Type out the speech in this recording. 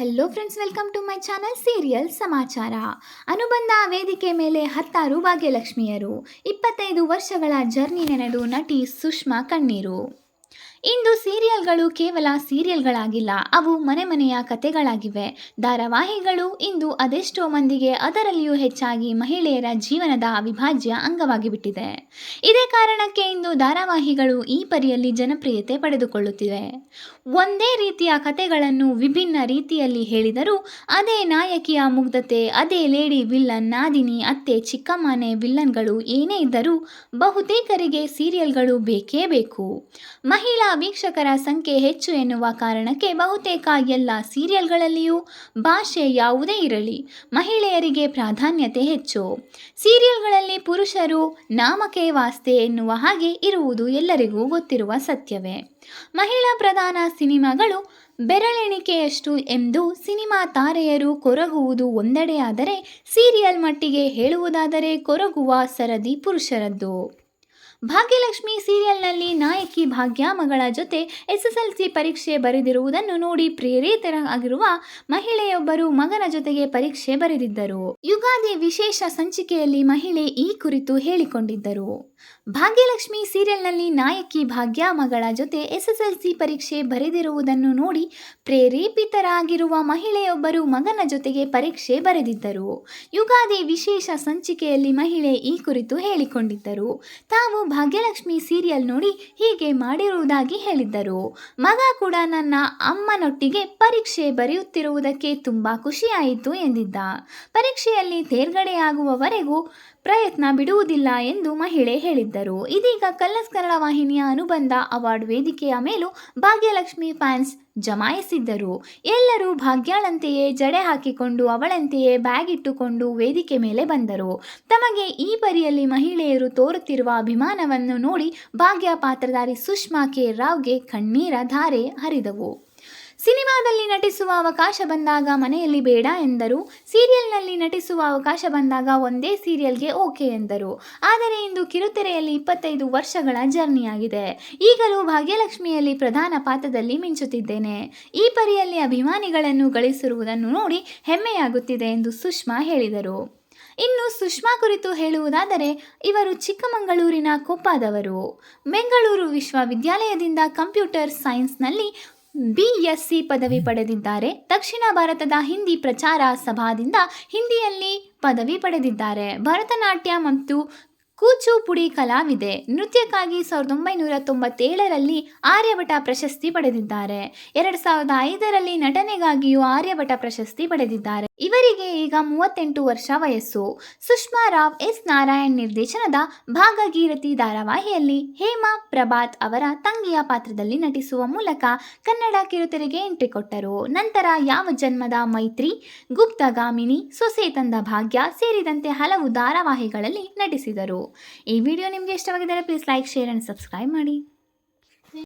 Hello friends welcome to my channel serial ಸಮಾಚಾರ ಅನುಬಂಧ ವೇದಿಕೆ ಮೇಲೆ ಹತ್ತಾರು ಭಾಗ್ಯಲಕ್ಷ್ಮಿಯರು ಇಪ್ಪತ್ತೈದು ವರ್ಷಗಳ ಜರ್ನಿ ನೆನೆದು ನಟಿ ಸುಷ್ಮಾ ಕಣ್ಣೀರು ಇಂದು ಸೀರಿಯಲ್ಗಳು ಕೇವಲ ಸೀರಿಯಲ್ಗಳಾಗಿಲ್ಲ, ಅವು ಮನೆ ಮನೆಯ ಕತೆಗಳಾಗಿವೆ. ಧಾರಾವಾಹಿಗಳು ಇಂದು ಅದೆಷ್ಟೋ ಮಂದಿಗೆ ಅದರಲ್ಲಿಯೂ ಹೆಚ್ಚಾಗಿ ಮಹಿಳೆಯರ ಜೀವನದ ಅವಿಭಾಜ್ಯ ಅಂಗವಾಗಿಬಿಟ್ಟಿದೆ. ಇದೇ ಕಾರಣಕ್ಕೆ ಇಂದು ಧಾರಾವಾಹಿಗಳು ಈ ಪರಿಯಲ್ಲಿ ಜನಪ್ರಿಯತೆ ಪಡೆದುಕೊಳ್ಳುತ್ತಿವೆ. ಒಂದೇ ರೀತಿಯ ಕತೆಗಳನ್ನು ವಿಭಿನ್ನ ರೀತಿಯಲ್ಲಿ ಹೇಳಿದರೂ, ಅದೇ ನಾಯಕಿಯ ಮುಗ್ಧತೆ, ಅದೇ ಲೇಡಿ ವಿಲ್ಲನ್, ನಾದಿನಿ, ಅತ್ತೆ, ಚಿಕ್ಕಮ್ಮನೆ ವಿಲ್ಲನ್ಗಳು ಏನೇ ಇದ್ದರೂ ಬಹುತೇಕರಿಗೆ ಸೀರಿಯಲ್ಗಳು ಬೇಕೇ ಬೇಕು. ಮಹಿಳಾ ವೀಕ್ಷಕರ ಸಂಖ್ಯೆ ಹೆಚ್ಚು ಎನ್ನುವ ಕಾರಣಕ್ಕೆ ಬಹುತೇಕ ಎಲ್ಲ ಸೀರಿಯಲ್ಗಳಲ್ಲಿಯೂ ಭಾಷೆ ಯಾವುದೇ ಇರಲಿ, ಮಹಿಳೆಯರಿಗೆ ಪ್ರಾಧಾನ್ಯತೆ ಹೆಚ್ಚು. ಸೀರಿಯಲ್ಗಳಲ್ಲಿ ಪುರುಷರು ನಾಮಕೆ ವಾಸ್ತೆ ಎನ್ನುವ ಹಾಗೆ ಇರುವುದು ಎಲ್ಲರಿಗೂ ಗೊತ್ತಿರುವ ಸತ್ಯವೇ. ಮಹಿಳಾ ಪ್ರಧಾನ ಸಿನಿಮಾಗಳು ಬೆರಳೆಣಿಕೆಯಷ್ಟು ಎಂದು ಸಿನಿಮಾ ತಾರೆಯರು ಕೊರಗುವುದು ಒಂದೆಡೆಯಾದರೆ ಸೀರಿಯಲ್ ಮಟ್ಟಿಗೆ ಹೇಳುವುದಾದರೆ ಕೊರಗುವ ಸರದಿ ಪುರುಷರದ್ದು. ಭಾಗ್ಯಲಕ್ಷ್ಮಿ ಸೀರಿಯಲ್ನಲ್ಲಿ ನಾಯಕಿ ಭಾಗ್ಯ ಮಗಳ ಜೊತೆ ಎಸ್ಎಸ್ಎಲ್ಸಿ ಪರೀಕ್ಷೆ ಬರೆದಿರುವುದನ್ನು ನೋಡಿ ಪ್ರೇರಿತರಾಗಿರುವ ಮಹಿಳೆಯೊಬ್ಬರು ಮಗನ ಜೊತೆಗೆ ಪರೀಕ್ಷೆ ಬರೆದಿದ್ದರು. ಯುಗಾದಿ ವಿಶೇಷ ಸಂಚಿಕೆಯಲ್ಲಿ ಮಹಿಳೆ ಈ ಕುರಿತು ಹೇಳಿಕೊಂಡಿದ್ದರು. ಭಾಗ್ಯಲಕ್ಷ್ಮಿ ಸೀರಿಯಲ್ನಲ್ಲಿ ನಾಯಕಿ ಭಾಗ್ಯ ಮಗಳ ಜೊತೆ ಎಸ್ಎಸ್ಎಲ್ಸಿ ಪರೀಕ್ಷೆ ಬರೆದಿರುವುದನ್ನು ನೋಡಿ ಪ್ರೇರೇಪಿತರಾಗಿರುವ ಮಹಿಳೆಯೊಬ್ಬರು ಮಗನ ಜೊತೆಗೆ ಪರೀಕ್ಷೆ ಬರೆದಿದ್ದರು. ಯುಗಾದಿ ವಿಶೇಷ ಸಂಚಿಕೆಯಲ್ಲಿ ಮಹಿಳೆ ಈ ಕುರಿತು ಹೇಳಿಕೊಂಡಿದ್ದರು. ತಾವು ಭಾಗ್ಯಲಕ್ಷ್ಮಿ ಸೀರಿಯಲ್ ನೋಡಿ ಹೀಗೆ ಮಾಡಿರುವುದಾಗಿ ಹೇಳಿದ್ದರು. ಮಗ ಕೂಡ ನನ್ನ ಅಮ್ಮನೊಟ್ಟಿಗೆ ಪರೀಕ್ಷೆ ಬರೆಯುತ್ತಿರುವುದಕ್ಕೆ ತುಂಬ ಖುಷಿಯಾಯಿತು ಎಂದಿದ್ದ. ಪರೀಕ್ಷೆಯಲ್ಲಿ ತೇರ್ಗಡೆಯಾಗುವವರೆಗೂ ಪ್ರಯತ್ನ ಬಿಡುವುದಿಲ್ಲ ಎಂದು ಮಹಿಳೆ ಹೇಳಿದ್ದರು ಇದೀಗ ಕಲ್ಲಸ್ ಕನ್ನಡ ವಾಹಿನಿಯ ಅನುಬಂಧ ಅವಾರ್ಡ್ ವೇದಿಕೆಯ ಮೇಲೂ ಭಾಗ್ಯಲಕ್ಷ್ಮಿ ಫ್ಯಾನ್ಸ್ ಜಮಾಯಿಸಿದ್ದರು. ಎಲ್ಲರೂ ಭಾಗ್ಯಾಳಂತೆಯೇ ಜಡೆ ಹಾಕಿಕೊಂಡು ಅವಳಂತೆಯೇ ಬ್ಯಾಗ್ ಇಟ್ಟುಕೊಂಡು ವೇದಿಕೆ ಮೇಲೆ ಬಂದರು. ತಮಗೆ ಈ ಪರಿಯಲ್ಲಿ ಮಹಿಳೆಯರು ತೋರುತ್ತಿರುವ ಅಭಿಮಾನವನ್ನು ನೋಡಿ ಭಾಗ್ಯ ಪಾತ್ರಧಾರಿ ಸುಷ್ಮಾ ಕೆ. ರಾವ್ಗೆ ಕಣ್ಣೀರ ಧಾರೆ ಹರಿದವು. ಸಿನಿಮಾದಲ್ಲಿ ನಟಿಸುವ ಅವಕಾಶ ಬಂದಾಗ ಮನೆಯಲ್ಲಿ ಬೇಡ ಎಂದರು. ಸೀರಿಯಲ್ನಲ್ಲಿ ನಟಿಸುವ ಅವಕಾಶ ಬಂದಾಗ ಒಂದೇ ಸೀರಿಯಲ್ಗೆ ಓಕೆ ಎಂದರು. ಆದರೆ ಇಂದು ಕಿರುತೆರೆಯಲ್ಲಿ ಇಪ್ಪತ್ತೈದು ವರ್ಷಗಳ ಜರ್ನಿಯಾಗಿದೆ ಈಗಲೂ ಭಾಗ್ಯಲಕ್ಷ್ಮಿಯಲ್ಲಿ ಪ್ರಧಾನ ಪಾತ್ರದಲ್ಲಿ ಮಿಂಚುತ್ತಿದ್ದೇನೆ. ಈ ಪರಿಯಲ್ಲಿ ಅಭಿಮಾನಿಗಳನ್ನು ಗಳಿಸಿರುವುದನ್ನು ನೋಡಿ ಹೆಮ್ಮೆಯಾಗುತ್ತಿದೆ ಎಂದು ಸುಷ್ಮಾ ಹೇಳಿದರು. ಇನ್ನು ಸುಷ್ಮಾ ಕುರಿತು ಹೇಳುವುದಾದರೆ, ಇವರು ಚಿಕ್ಕಮಗಳೂರಿನ ಕೊಪ್ಪದವರು. ಬೆಂಗಳೂರು ವಿಶ್ವವಿದ್ಯಾಲಯದಿಂದ ಕಂಪ್ಯೂಟರ್ ಸೈನ್ಸ್ನಲ್ಲಿ ಬಿಎಸ್ಸಿ ಪದವಿ ಪಡೆದಿದ್ದಾರೆ. ದಕ್ಷಿಣ ಭಾರತದ ಹಿಂದಿ ಪ್ರಚಾರ ಸಭಾದಿಂದ ಹಿಂದಿಯಲ್ಲಿ ಪದವಿ ಪಡೆದಿದ್ದಾರೆ. ಭರತನಾಟ್ಯ ಮತ್ತು ಕೂಚುಪುಡಿ ಕಲಾವಿದೆ. ನೃತ್ಯಕ್ಕಾಗಿ ಸಾವಿರದ ಒಂಬೈನೂರ ತೊಂಬತ್ತೇಳರಲ್ಲಿ ಆರ್ಯಭಟ ಪ್ರಶಸ್ತಿ ಪಡೆದಿದ್ದಾರೆ. ಎರಡು ಸಾವಿರದ ಐದರಲ್ಲಿ ನಟನೆಗಾಗಿಯೂ ಆರ್ಯಭಟ ಪ್ರಶಸ್ತಿ ಪಡೆದಿದ್ದಾರೆ. ಇವರಿಗೆ ಈಗ ಮೂವತ್ತೆಂಟು ವರ್ಷ ವಯಸ್ಸು. ಸುಷ್ಮಾ ರಾವ್ ಎಸ್. ನಾರಾಯಣ್ ನಿರ್ದೇಶನದ ಭಾಗಗೀರತಿ ಧಾರಾವಾಹಿಯಲ್ಲಿ ಹೇಮಾ ಪ್ರಭಾತ್ ಅವರ ತಂಗಿಯ ಪಾತ್ರದಲ್ಲಿ ನಟಿಸುವ ಮೂಲಕ ಕನ್ನಡ ಕಿರುತೆರೆಗೆ ಎಂಟ್ರಿ ಕೊಟ್ಟರು. ನಂತರ ಯಾವ ಜನ್ಮದ ಮೈತ್ರಿ ಗುಪ್ತಗಾಮಿನಿ ಸೊಸೆ ತಂದ ಭಾಗ್ಯ ಸೇರಿದಂತೆ ಹಲವು ಧಾರಾವಾಹಿಗಳಲ್ಲಿ ನಟಿಸಿದರು. ಈ ವಿಡಿಯೋ ನಿಮಗೆ ಇಷ್ಟವಾಗಿದ್ದರೆ please like share and subscribe ಮಾಡಿ.